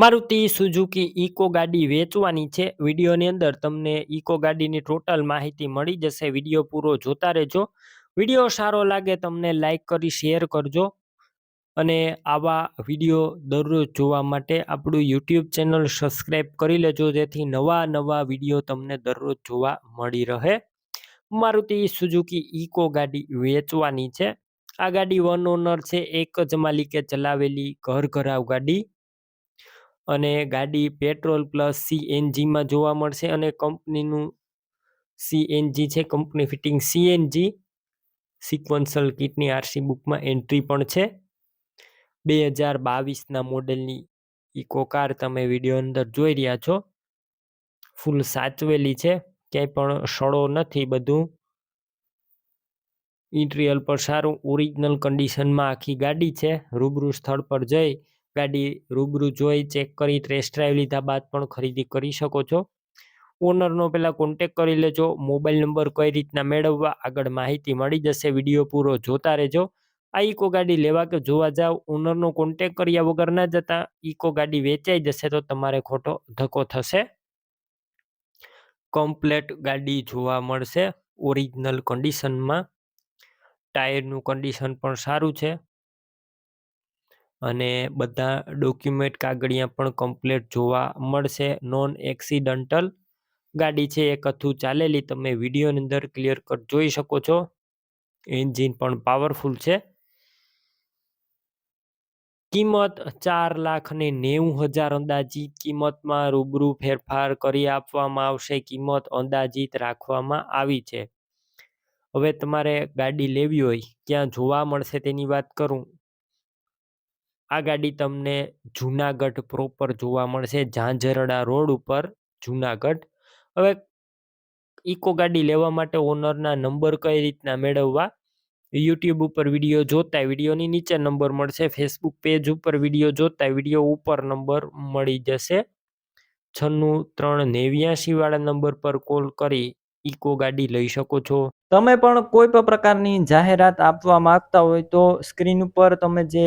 Maruti Suzuki eco ગાડી વેચવાની છે. વિડીયોની અંદર તમને ઇકો ગાડીની ટોટલ માહિતી મળી જશે. વીડિયો પૂરો જોતા રહેજો. વીડિયો સારો લાગે તમને લાઈક કરી, શેર કરજો. અને આવા વીડિયો દરરોજ જોવા માટે આપણું યુટ્યુબ ચેનલ સબસ્ક્રાઈબ કરી લેજો, જેથી નવા નવા વીડિયો તમને દરરોજ જોવા મળી રહે. મારુતિ સુઝુકી ઇકો ગાડી વેચવાની છે. આ ગાડી વન ઓનર છે. એક જ માલિકે ચલાવેલી ઘર ઘરાવ ગાડી. અને ગાડી પેટ્રોલ પ્લસ સીએનજીમાં જોવા મળશે અને કંપનીનું સીએનજી છે, કંપની ફિટિંગ સીએનજી સિક્વન્સલ કિટની આરસી બુકમાં એન્ટ્રી પણ છે. બે હજાર બાવીસના મોડેલની ઇકો કાર તમે વીડિયો અંદર જોઈ રહ્યા છો. ફૂલ સાચવેલી છે, ક્યાંય પણ સડો નથી બધું. ઇન્ટિરિયર પર સારું ઓરિજિનલ કન્ડિશનમાં આખી ગાડી છે, રૂબરૂ સ્થળ પર જઈ ગાડી રૂબરૂ જોઈ, ચેક કરી ટેસ્ટ ડ્રાઈવ લીધા બાદ પણ ખરીદી કરી શકો છો. ઓનરનો પહેલાં કોન્ટેક કરી લેજો. મોબાઈલ નંબર કઈ રીતના મેળવવા આગળ માહિતી મળી જશે. વીડિયો પૂરો જોતા રહેજો. આ ઇકો ગાડી લેવા કે જોવા જાવ ઓનરનો કોન્ટેક કર્યા વગર ના જતા ઇકો ગાડી વેચાઈ જશે તો તમારે ખોટો ધક્કો થશે. કમ્પ્લેટ ગાડી જોવા મળશે. ઓરિજિનલ કન્ડિશનમાં ટાયરનું કન્ડિશન પણ સારું છે. અને બધા ડોક્યુમેન્ટ કાગળિયા પણ કમ્પ્લેટ જોવા મળશે. નોન એક્સિડન્ટલ ગાડી છે, એ કથું ચાલેલી. તમે વિડીયોની અંદર ક્લિયર કટ જોઈ શકો છો. એન્જિન પણ પાવરફુલ છે. કિંમત ચાર લાખ ને નેવું હજાર અંદાજિત કિંમતમાં રૂબરૂ ફેરફાર કરી આપવામાં આવશે. કિંમત અંદાજિત રાખવામાં આવી છે. હવે તમારે ગાડી લેવી હોય, ક્યાં જોવા મળશે તેની વાત કરું. આ ગાડી તમને જુનાગઢ પ્રોપર જોવા મળશે. ઝાંઝરડા રોડ ઉપર જુનાગઢ. હવે ઇકો ગાડી લેવા માટે ઓનરના નંબર કઈ રીતના મેળવવા? યુટ્યુબ ઉપર વીડિયો જોતા વિડીયોની નીચે નંબર મળશે. ફેસબુક પેજ ઉપર વીડિયો જોતા વીડિયો ઉપર નંબર મળી જશે. છન્નું ત્રણ નેવ્યાસી વાળા નંબર પર કોલ કરી ઇકો ગાડી લઈ શકો છો. તમે પણ કોઈ પણ પ્રકારની જાહેરાત આપવા માંગતા હોય તો સ્ક્રીન ઉપર તમે જે